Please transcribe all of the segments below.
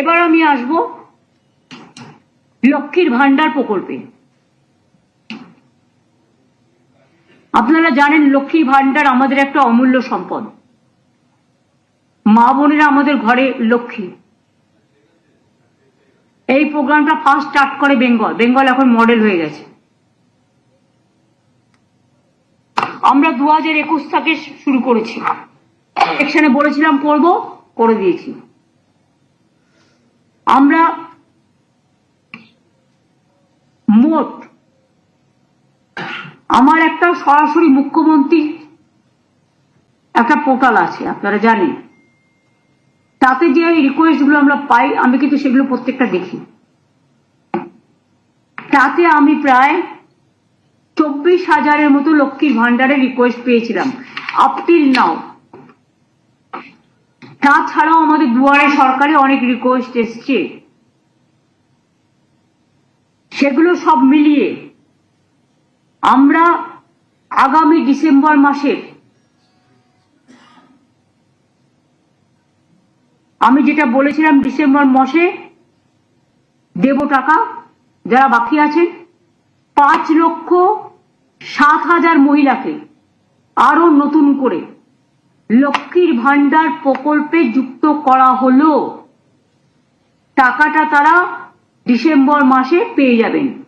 এবার আমি আসব লক্ষ্মীর ভান্ডার প্রকল্পে। আপনারা জানেন লক্ষ্মী ভান্ডার আমাদের একটা অমূল্য সম্পদ। মা বোনেরা আমাদের ঘরে লক্ষ্মী। এই প্রোগ্রামটা ফার্স্ট স্টার্ট করে বেঙ্গল। বেঙ্গল এখন মডেল হয়ে গেছে। আমরা দু হাজার একুশ থেকে শুরু করেছি। সেকশনে বলেছিলাম করব, করে দিয়েছি। আমরা মোট আমার একটা সরাসরি মুখ্যমন্ত্রী একটা পোর্টাল আছে, আপনারা জানেন। তাতে যে রিকোয়েস্টগুলো আমরা পাই, আমি কিন্তু সেগুলো প্রত্যেকটা দেখি। তাতে আমি প্রায় চব্বিশ হাজারের মতো লক্ষ্মীর ভান্ডারের রিকোয়েস্ট পেয়েছিলাম। আপ টিল নাও তাছাড়াও আমাদের দুয়ারে সরকারে অনেক রিকোয়েস্ট এসছে। সেগুলো সব মিলিয়ে আমরা আগামী ডিসেম্বর মাসের আমি যেটা বলেছিলাম ডিসেম্বর মাসে দেব টাকা যারা বাকি আছেন, পাঁচ লক্ষ সাত হাজার মহিলাকে আরও নতুন করে লক্ষ্মীর ভান্ডার প্রকল্পে যুক্ত করা হলো। টাকাটা তারা ডিসেম্বর মাসে পেয়ে যাবেন।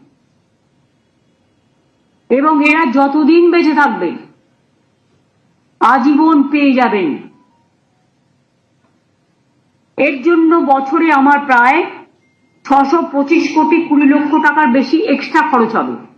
এবং এরা যতদিন বেঁচে থাকবে, আজীবন পেয়ে যাবেন। এর জন্য বছরে আমার প্রায় ছশো পঁচিশ কোটি কুড়ি লক্ষ টাকার বেশি এক্সট্রা খরচ হবে।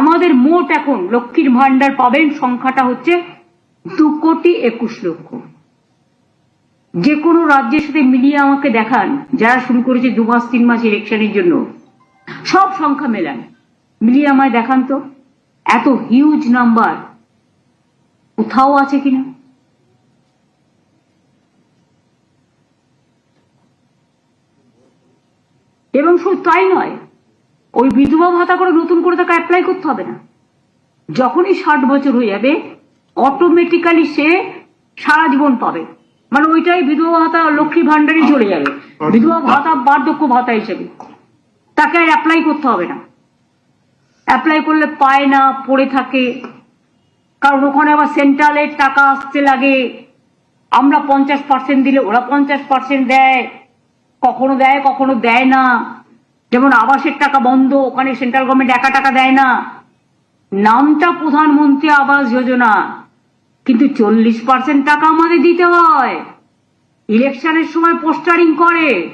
আমাদের মোট এখন লক্ষ্মীর ভান্ডার পাবেন সংখ্যাটা হচ্ছে দু কোটি একুশ লক্ষ। যে কোনো রাজ্যের সাথে মিলিয়ে আমাকে দেখান, যারা শুরু করেছে দু মাস, তিন মাস ইলেকশনের জন্য। সব সংখ্যা মেলান। মিলিয়ে আমায় দেখান তো, এত হিউজ নাম্বার কোথাও আছে কিনা? এবং শুধু তাই নয় ওই বিধবা ভাতা করে নতুন করে তাকে অ্যাপ্লাই করতে হবে না। যখনই ষাট বছর হয়ে যাবে অটোমেটিক্যালি সে সারা জীবন পাবে। মানে ওইটাই বিধবা ভাতা, লক্ষ্মী ভান্ডারই চলে যাবে। বিধবা ভাতা, বার্ধক্য ভাতা হিসেবে। তাকে আর অ্যাপ্লাই করতে হবে না। অ্যাপ্লাই করলে পায় না, পড়ে থাকে। কারণ ওখানে আবার সেন্ট্রালের টাকা আসতে লাগে। আমরা পঞ্চাশ পার্সেন্ট দিলে ওরা পঞ্চাশ পার্সেন্ট দেয়। কখনো দেয় কখনো দেয় না। যেমন আবাসের টাকা বন্ধ, ওখানে সেন্ট্রাল গভর্নমেন্ট একা টাকা দেয় না। নামটা প্রধানমন্ত্রী আবাস যোজনা। কিন্তু চল্লিশ পার্সেন্ট টাকা আমাদের দিতে হয়। ইলেকশনের সময় পোস্টারিং করে।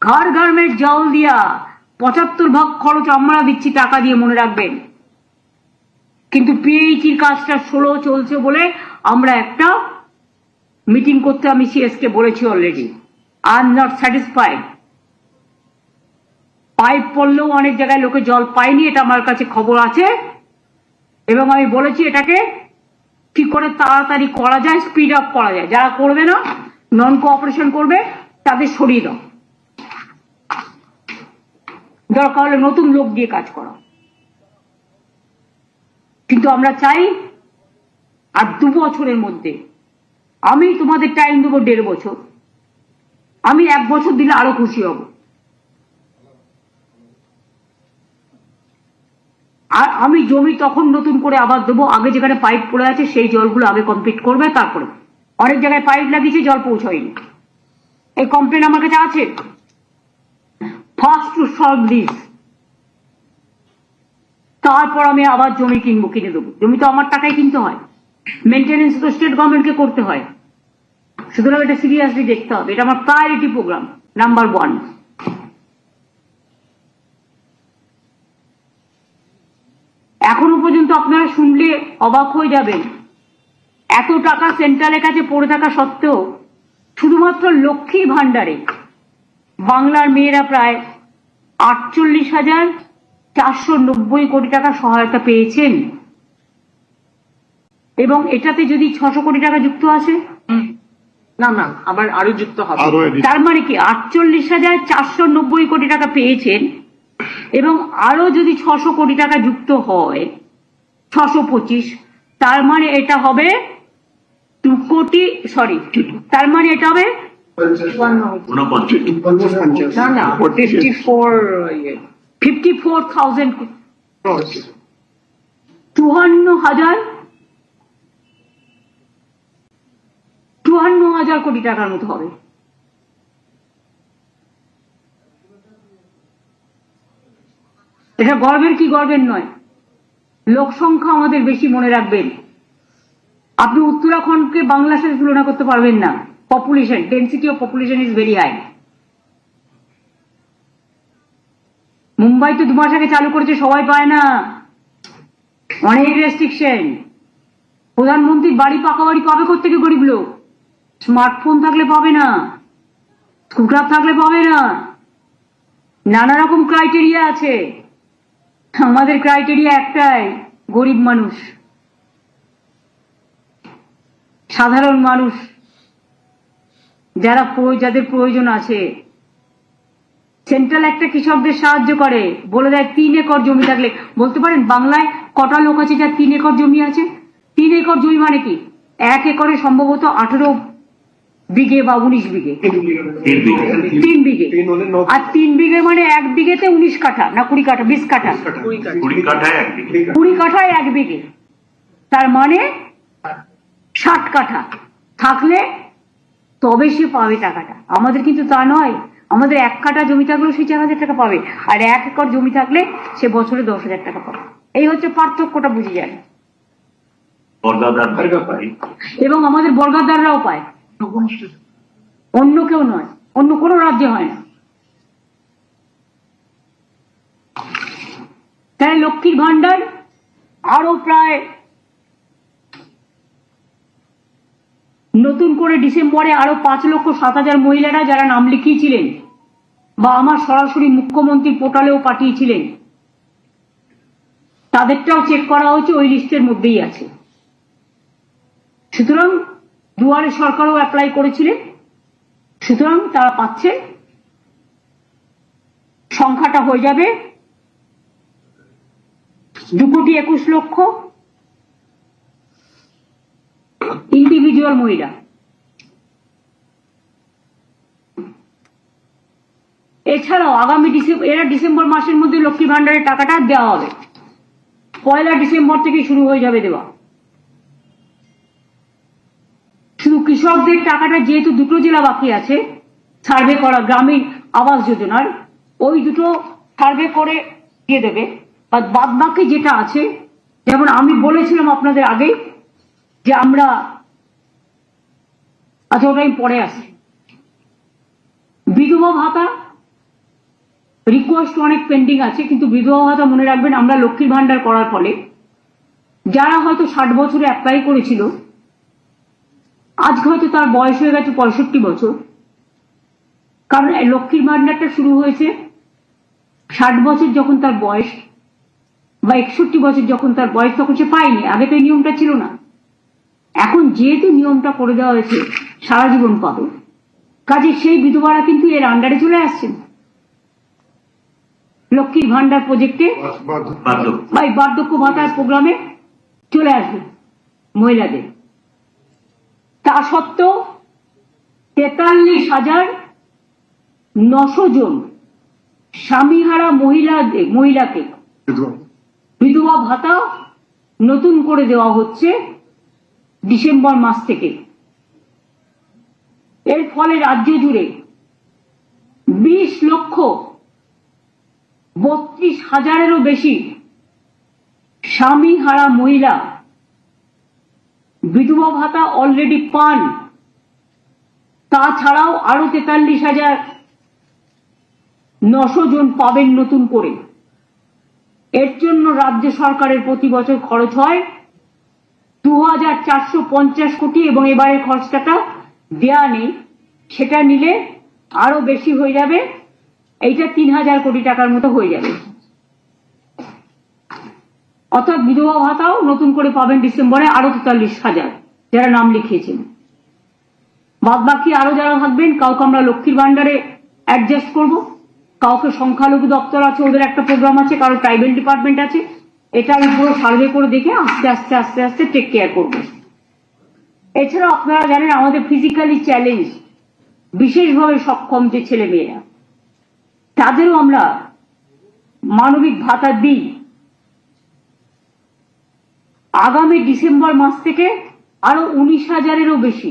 ঘর ঘরমের জল দিয়া। পঁচাত্তর ভাগ খরচ আমরা দিচ্ছি টাকা দিয়ে, মনে রাখবেন। কিন্তু পিএইচির কাজটা ষোলো চলছে বলে আমরা একটা মিটিং করতে আমি সিএসকে বলেছি already I am not satisfied pipe পড়লেও অনেক জায়গায় লোকে জল পায়নি, এটা আমার কাছে খবর আছে। এবং আমি বলেছি এটাকে কি করে তাড়াতাড়ি করা যায় স্পিড আপ করা যায়। যারা করবে না নন কোঅপারেশন করবে, তাদের সরিয়ে দাও। দরকার হলে নতুন লোক দিয়ে কাজ করো। কিন্তু আমরা চাই, আর দু বছরের মধ্যে, আমি তোমাদের টাইম দেবো দেড় বছর। আমি এক বছর দিলে আরও খুশি হব। আর আমি জমি তখন নতুন করে আবার দেবো। আগে যেখানে পাইপ পড়ে আছে, সেই জলগুলো আগে কমপ্লিট করবে, তারপরে। অনেক জায়গায় পাইপ লাগিয়েছে, জল পৌঁছয়নি। এই কমপ্লেন আমার কাছে আছে। ফার্স্ট টু সলভ দিস তারপর আমি আবার জমি কিনবো, কিনে দেবো। জমি তো আমার টাকায় কিনতে হয়। মেনটেনেন্স তো স্টেট গভর্নমেন্টকে করতে হয়। সুতরাং এটা সিরিয়াসলি দেখতে হবে। এটা আমার প্রায়োরিটি প্রোগ্রাম নাম্বার ওয়ান এখনও পর্যন্ত আপনারা শুনলে অবাক হয়ে যাবেন। এত টাকা সেন্ট্রালের কাছে পড়ে থাকা সত্ত্বেও শুধুমাত্র লক্ষ্মী ভাণ্ডারে বাংলার মেয়েরা প্রায় আটচল্লিশ হাজার চারশো নব্বই কোটি টাকা সহায়তা পেয়েছেন। এবং এটাতে যদি ছশো কোটি টাকা যুক্ত আসে? না না আবার আরও যুক্ত হবে। তার মানে কি আটচল্লিশ হাজার চারশো নব্বই কোটি টাকা পেয়েছেন? এবং আরও যদি ছশো কোটি টাকা যুক্ত হয় ছশো পঁচিশ তার মানে এটা হবে দু কোটি সরি তার মানে এটা হবে না না fifty four fifty four thousand চুয়ান্ন হাজার চুয়ান্ন হাজার কোটি টাকার মতো হবে। এটা গর্বের কি গর্বের নয়। লোক সংখ্যা আমাদের বেশি মনে রাখবেন। আপনি উত্তরাখণ্ডকে বাংলার সাথে তুলনা করতে পারবেন না। Population density of population is very high Mumbai তো দু মাস আগে চালু করেছে, সবাই পায় না। অনেক রেস্ট্রিকশন প্রধানমন্ত্রীর বাড়ি পাকা বাড়ি পাবে কোথেকে গরিব লোক? স্মার্টফোন থাকলে পাবে না। স্কুটার থাকলে পাবে না। নানা রকম ক্রাইটেরিয়া আছে। আমাদের ক্রাইটেরিয়া একটাই, গরিব মানুষ। সাধারণ মানুষ। যারা যাদের প্রয়োজন আছে। সেন্ট্রাল একটা কৃষকদের সাহায্য করে। বলে দেয়, তিন একর জমি থাকলে। বলতে পারেন, বাংলায় কটা লোক আছে যার তিন একর জমি আছে? তিন একর জমি মানে কি? এক একরে সম্ভবত আঠেরো বিঘে বা উনিশ বিঘে? তিন বিঘে। আর তিন বিঘে মানে এক বিঘেতে উনিশ কাঠা না কুড়ি কাঠা বিশ কাঠা? কুড়ি কাঠি। কাঠায় এক বিঘে। কুড়ি কাঠায় এক বিঘে। তার মানে ষাট কাঠা। থাকলে তবে সে পাবে টাকাটা। আমাদের কিন্তু তা নয়। আমাদের এক কাঠা জমি থাকলেও সে চার হাজার টাকা পাবে। আর এক একর জমি থাকলে সে বছরে দশ হাজার টাকা পাবে। এই হচ্ছে পার্থক্যটা বুঝে যায় এবং আমাদের বর্গাদাররাও পায়। অন্য কেউ নয়, অন্য কোনো রাজ্যে হয় না। তাই লক্ষ্মীর ভান্ডার আরও প্রায় নতুন করে ডিসেম্বরে আরও পাঁচ লক্ষ সাত হাজার মহিলারা যারা নাম লিখিয়েছিলেন বা আমার সরাসরি মুখ্যমন্ত্রী পোর্টালেও পাঠিয়েছিলেন, তাদেরটাও চেক করা হয়েছে, ওই লিস্টের মধ্যেই আছে। সুতরাং দুয়ারে সরকারও অ্যাপ্লাই করেছিলেন। সুতরাং তারা পাচ্ছে। সংখ্যাটা হয়ে যাবে দু কোটি একুশ লক্ষ ইন্ডিভিজুয়াল মহিলা। এছাড়াও আগামী ডিসেম্বর এরা ডিসেম্বর মাসের মধ্যে লক্ষ্মী ভান্ডারের টাকাটা দেওয়া হবে। পয়লা ডিসেম্বর থেকে শুরু হয়ে যাবে দেওয়া। কৃষকদের টাকাটা যেহেতু দুটো জেলা বাকি আছে, সার্ভে করা গ্রামীণ আবাস যোজনার, ওই দুটো সার্ভে করে দিয়ে দেবে। আর বাদ বাকি যেটা আছে, যেমন আমি বলেছিলাম আপনাদের আগে যে আমরা আচ্ছা ওটা আমি পরে আসি। বিধবা ভাতা রিকোয়েস্ট অনেক পেন্ডিং আছে, কিন্তু বিধবা ভাতা মনে রাখবেন, আমরা লক্ষ্মীর ভান্ডার করার ফলে, যারা হয়তো ষাট বছরে অ্যাপ্লাই করেছিল আজকে হয়তো তার বয়স হয়ে গেছে পঁয়ষট্টি বছর। কারণ লক্ষ্মীর ভান্ডারটা শুরু হয়েছে ষাট বছর যখন তার বয়স বা একষট্টি বছর যখন তার বয়স তখন সে পায়নি। আগে তো এই নিয়মটা ছিল না। এখন যেহেতু নিয়মটা করে দেওয়া হয়েছে সারা জীবন পাবে। কাজে সেই বিধবারা কিন্তু এর আন্ডারে চলে আসছেন। লক্ষ্মীর ভান্ডার প্রজেক্টে বা বার্ধক্য ভাতার প্রোগ্রামে চলে আসবে মহিলাদের। তা সত্ত্বেও তেতাল্লিশ হাজার নশো জন স্বামীহারা মহিলাদের মহিলাকে বিধবা। বিধবা ভাতা নতুন করে দেওয়া হচ্ছে ডিসেম্বর মাস থেকে এর ফলে রাজ্য জুড়ে বিশ লক্ষ বত্রিশ হাজারেরও বেশি স্বামী হারা মহিলা বিধবা ভাতা অলরেডি পান। তাছাড়াও আরও তেতাল্লিশ হাজার নশো জন পাবেন নতুন করে। এর জন্য রাজ্য সরকারের প্রতি বছর খরচ হয় দু হাজার চারশো পঞ্চাশ কোটি এবং এবারের খরচটা দেয়া নেই। সেটা নিলে আরও বেশি হয়ে যাবে। এইটা তিন হাজার কোটি টাকার মতো হয়ে যাবে। অর্থাৎ বিধবা ভাতাও নতুন করে পাবেন ডিসেম্বরে আরও তেতাল্লিশ হাজার, যারা নাম লিখিয়েছেন। বাদ বাকি আরও যারা থাকবেন, কাউকে আমরা লক্ষ্মীর ভান্ডারে অ্যাডজাস্ট করব। কাউকে সংখ্যালঘু দপ্তর আছে, ওদের একটা প্রোগ্রাম আছে, কারও ট্রাইবেল ডিপার্টমেন্ট আছে। এটা আমি পুরো সার্ভে করে দেখে আস্তে আস্তে আস্তে আস্তে টেক কেয়ার করব। এছাড়াও আপনারা জানেন, আমাদের ফিজিক্যালি চ্যালেঞ্জ বিশেষভাবে সক্ষম যে ছেলে মেয়েরা তাদেরও আমরা মানবিক ভাতা দিই। আগামী ডিসেম্বর মাস থেকে আরও উনিশ হাজারেরও বেশি।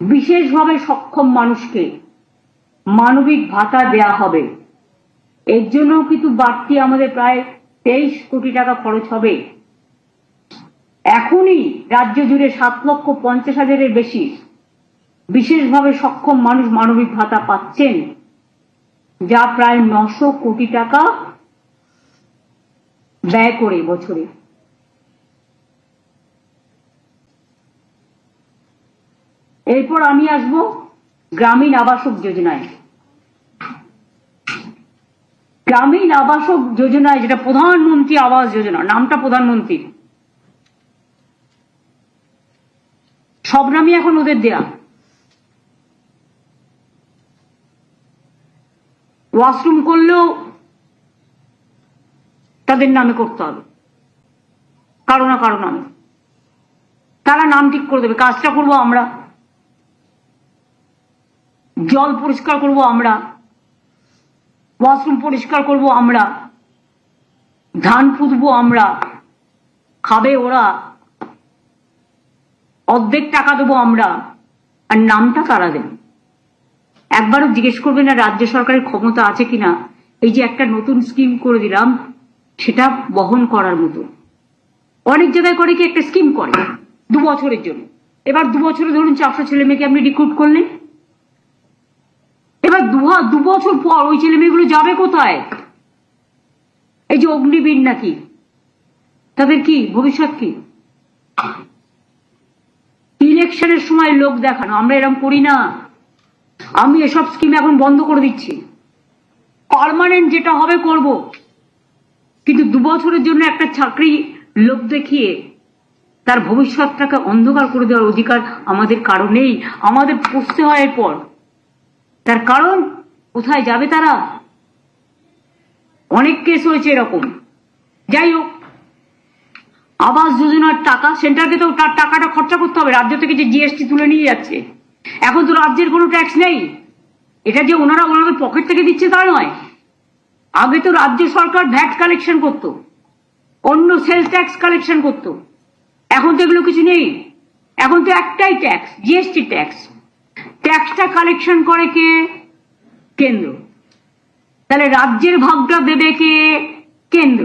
বিশেষভাবে সক্ষম মানুষকে মানবিক ভাতা দেয়া হবে। এর জন্য কিন্তু বাড়তি আমাদের প্রায় তেইশ কোটি টাকা খরচ হবে। এখনই রাজ্য জুড়ে সাত লক্ষ পঞ্চাশ হাজারের বেশি বিশেষভাবে সক্ষম মানুষ মানবিক ভাতা পাচ্ছেন, যা প্রায় নশো কোটি টাকা ব্যয় করে বছরে। এরপর আমি আসব গ্রামীণ আবাসক যোজনায়। গ্রামীণ আবাসক যোজনায় যেটা প্রধানমন্ত্রী আবাস যোজনা, নামটা প্রধানমন্ত্রীর সব নামই এখন ওদের দেয়া। ওয়াশরুম করলেও তাদের নামে করতে হবে। কারও না কারও নামে। তারা নাম ঠিক করে দেবে। কাজটা করব আমরা। জল পরিষ্কার করব আমরা ওয়াশরুম পরিষ্কার করব আমরা, ধান পুঁতবো আমরা, খাবে ওরা, অর্ধেক টাকা দেবো আমরা, আর নামটা তারা দেবে? একবারও জিজ্ঞেস করবে না রাজ্য সরকারের ক্ষমতা আছে কিনা, এই যে একটা নতুন স্কিম করে দিলাম, সেটা বহন করার মতো। অনেক জায়গায় করে কি একটা স্কিম করে, দু বছরের জন্য। এবার দু বছরে ধরুন চারশো ছেলে মেয়েকে আপনি রিক্রুট করলেন এবার দু দু বছর পর ওই ছেলে মেয়েগুলো যাবে কোথায়? এই যে অগ্নিবীর নাকি? তাদের কি ভবিষ্যৎ কি? ইলেকশনের সময় লোক দেখানো, আমরা এরকম করি না। আমি এসব স্কিম এখন বন্ধ করে দিচ্ছি। পার্মানেন্ট যেটা হবে করব। কিন্তু দু বছরের জন্য একটা চাকরি লোক দেখিয়ে তার ভবিষ্যৎটাকে অন্ধকার করে দেওয়ার অধিকার আমাদের কারণেই আমাদের পুষতে হয় এরপর। তার কারণ? কোথায় যাবে তারা? অনেক কেস হয়েছে এরকম। যাই হোক, আবাস যোজনার টাকা, সেন্টারকে তো তার টাকাটা খরচা করতে হবে। রাজ্য থেকে যে জিএসটি তুলে নিয়ে যাচ্ছে। এখন তো রাজ্যের কোনো ট্যাক্স নেই। এটা যে ওনারা ওনাদের পকেট থেকে দিচ্ছে তা নয়। আগে তো রাজ্য সরকার ভ্যাট কালেকশন করত। অন্য সেলস ট্যাক্স কালেকশন করত। এখন তো এগুলো কিছু নেই। এখন তো একটাই ট্যাক্স জিএসটি ট্যাক্স ট্যাক্সটা কালেকশন করে কে? কেন্দ্র। তাহলে রাজ্যের ভাগটা দেবে কে? কেন্দ্র।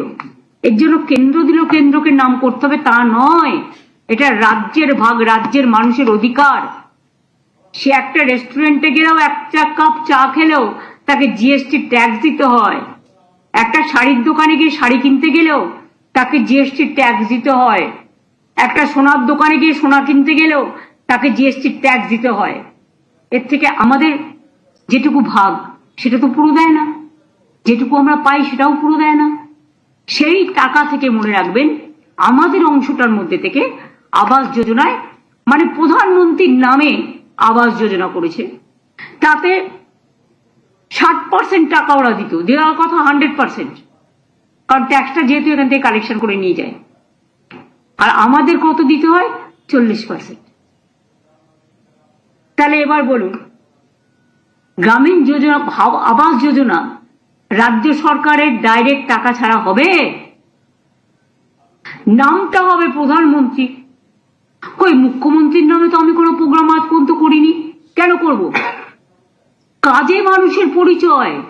এর জন্য কেন্দ্র দিল কেন্দ্রকে নাম করতে হবে, তা নয়। এটা রাজ্যের ভাগ, রাজ্যের মানুষের অধিকার। সে একটা রেস্টুরেন্টে গেলেও একটা কাপ চা খেলেও তাকে জিএসটি ট্যাক্স দিতে হয়। একটা শাড়ির দোকানে গিয়ে শাড়ি কিনতে গেলেও তাকে জিএসটি ট্যাক্স দিতে হয়। একটা সোনার দোকানে গিয়ে সোনা কিনতে গেলেও তাকে জিএসটি ট্যাক্স দিতে হয়। এর থেকে আমাদের যেটুকু ভাগ, সেটা তো পুরো দেয় না। যেটুকু আমরা পাই, সেটাও পুরো দেয় না। সেই টাকা থেকে মনে রাখবেন, আমাদের অংশটার মধ্যে থেকে আবাস যোজনায় মানে প্রধানমন্ত্রীর নামে আবাস যোজনা করেছে। তাতে ষাট পার্সেন্ট টাকা ওরা দিত। দেওয়ার কথা হান্ড্রেড পার্সেন্ট কারণ ট্যাক্সটা যেহেতু এখান থেকে কালেকশন করে নিয়ে যায়। আর আমাদের কত দিতে হয়? চল্লিশ পার্সেন্ট তাহলে এবার বলুন, গ্রামীণ যোজনা আবাস যোজনা রাজ্য সরকারের ডাইরেক্ট টাকা ছাড়া হবে? নামটা হবে প্রধানমন্ত্রী। কই, মুখ্যমন্ত্রীর নামে তো আমি কোনো প্রোগ্রাম আজ পর্যন্ত করিনি। কেন করব? কাজে মানুষের পরিচয়।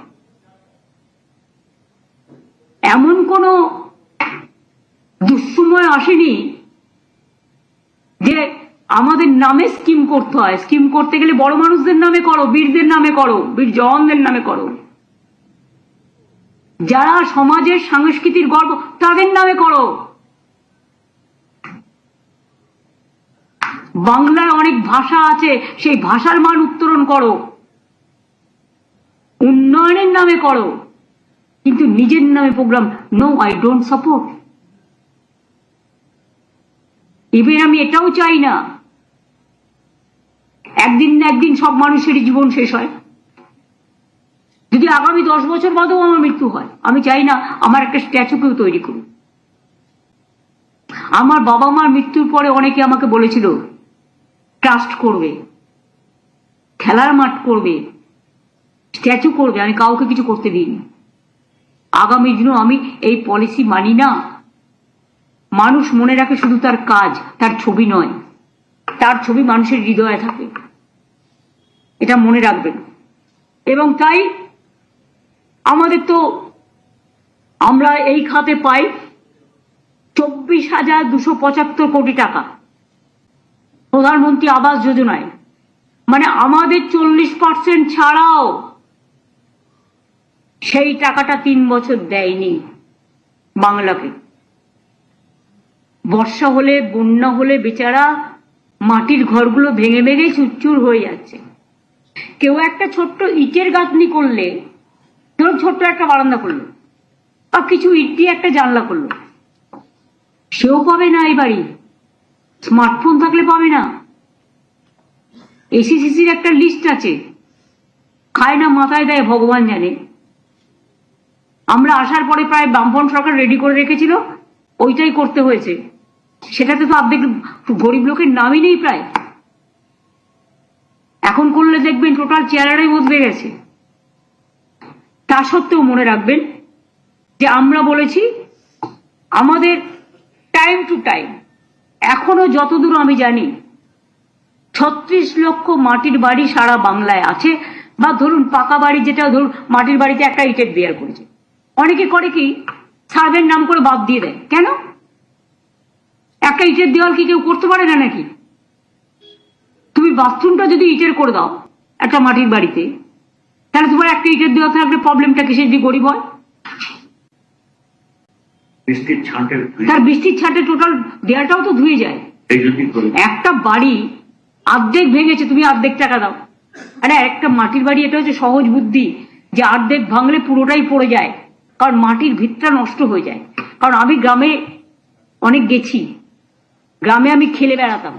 এমন কোনো দুঃসময় আসেনি যে আমাদের নামে স্কিম করতে হয়। স্কিম করতে গেলে বড় মানুষদের নামে করো, বীরদের নামে করো, বীর জওয়ানদের নামে করো। যারা সমাজের সাংস্কৃতিক গর্ব, তাদের নামে করো। বাংলার অনেক ভাষা আছে, সেই ভাষার মান উত্তরণ করো। উন্নয়নের নামে করো। কিন্তু নিজের নামে program no I don't support এবার আমি এটাও চাই না। একদিন না একদিন সব মানুষেরই জীবন শেষ হয়। যদি আগামী দশ বছর বাদেও আমার মৃত্যু হয়, আমি চাই না আমার একটা স্ট্যাচু কেউ তৈরি করুন আমার বাবা মার মৃত্যুর পরে অনেকে আমাকে বলেছিল ট্রাস্ট করবে, খেলার মাঠ করবে স্ট্যাচু করবে, আমি কাউকে কিছু করতে দিইনি। আগামী দিনও আমি এই পলিসি মানি না। মানুষ মনে রাখে শুধু তার কাজ, তার ছবি নয়। তার ছবি মানুষের হৃদয়ে থাকে। এটা মনে রাখবেন। এবং তাই আমাদের তো আমরা এই খাতে পাই চব্বিশ হাজার দুশো পঁচাত্তর কোটি টাকা। প্রধানমন্ত্রী আবাস যোজনায়। মানে আমাদের চল্লিশ পার্সেন্ট ছাড়াও সেই টাকাটা তিন বছর দেয়নি বাংলাকে। বর্ষা হলে, বন্যা হলে বেচারা মাটির ঘরগুলো ভেঙে ভেঙে চুরচুর হয়ে যাচ্ছে। কেউ একটা ছোট্ট ইটের গাঁথনি করলে কেউ ছোট্ট একটা বারান্দা করল, বা কিছু ইট দিয়ে একটা জানলা করল। সেও পাবে না এই বাড়ি। স্মার্টফোন থাকলে পাবে না। এসিসিসির একটা লিস্ট আছে। খায় না মাথায় দেয়, ভগবান জানে। আমরা আসার পরে প্রায় বামফ্রন্ট সরকার রেডি করে রেখেছিল, ওইটাই করতে হয়েছে। সেটাতে তো অর্ধেক গরিব লোকের নামই নেই প্রায়। এখন করলে দেখবেন টোটাল চেহারাটাই বদলে গেছে। তা সত্ত্বেও মনে রাখবেন যে আমরা বলেছি, আমাদের টাইম টু টাইম এখনও যতদূর আমি জানি, ছত্রিশ লক্ষ মাটির বাড়ি সারা বাংলায় আছে, বা ধরুন পাকা বাড়ি যেটা ধরুন মাটির বাড়িতে একটা ইটের বিয়ার করেছে। অনেকে করে কি, সার্ভের নাম করে বাদ দিয়ে দেয়। কেন? একটা ইটের দেওয়াল কি কেউ করতে পারে না নাকি? বাথরুমটা যদি ইটের করে দাও একটা মাটির বাড়িতে তাহলে তোমার একটা ইটের দেওয়া থাকলে প্রবলেমটা কিসের দিয়ে গরিব হয়? তার বৃষ্টির ছাটে টোটাল দেয়ালটাও তো ধুয়ে যায়। একটা বাড়ি অর্ধেক ভেঙেছে তুমি অর্ধেক টাকা দাও। আরে একটা মাটির বাড়ি এটা হচ্ছে সহজ বুদ্ধি যে অর্ধেক ভাঙলে পুরোটাই পড়ে যায় কারণ মাটির ভিতটা নষ্ট হয়ে যায়। কারণ আমি গ্রামে অনেক গেছি গ্রামে আমি খেলে বেড়াতাম।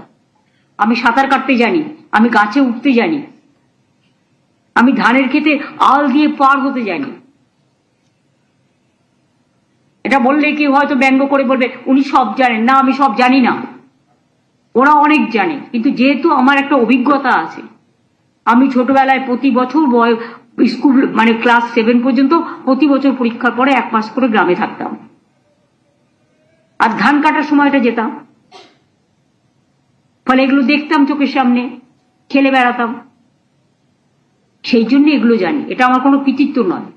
আমি সাঁতার কাটতে জানি, আমি গাছে উঠতে জানি, আমি ধানের খেতে আল দিয়ে পার হতে জানি। এটা বললে কি হয়তো ব্যঙ্গ করে বলবে, উনি সব জানেন। না, আমি সব জানি না। ওরা অনেক জানে, কিন্তু যেহেতু আমার একটা অভিজ্ঞতা আছে, আমি ছোটবেলায় প্রতি বছর স্কুল মানে ক্লাস সেভেন পর্যন্ত প্রতি বছর পরীক্ষার পরে এক মাস করে গ্রামে থাকতাম। আর ধান কাটার সময়টা যেতাম। ফলে এগুলো দেখতাম চোখের সামনে, খেলে বেড়াতাম। সেই জন্য এগুলো জানি। এটা আমার কোনো কৃতিত্ব নয়।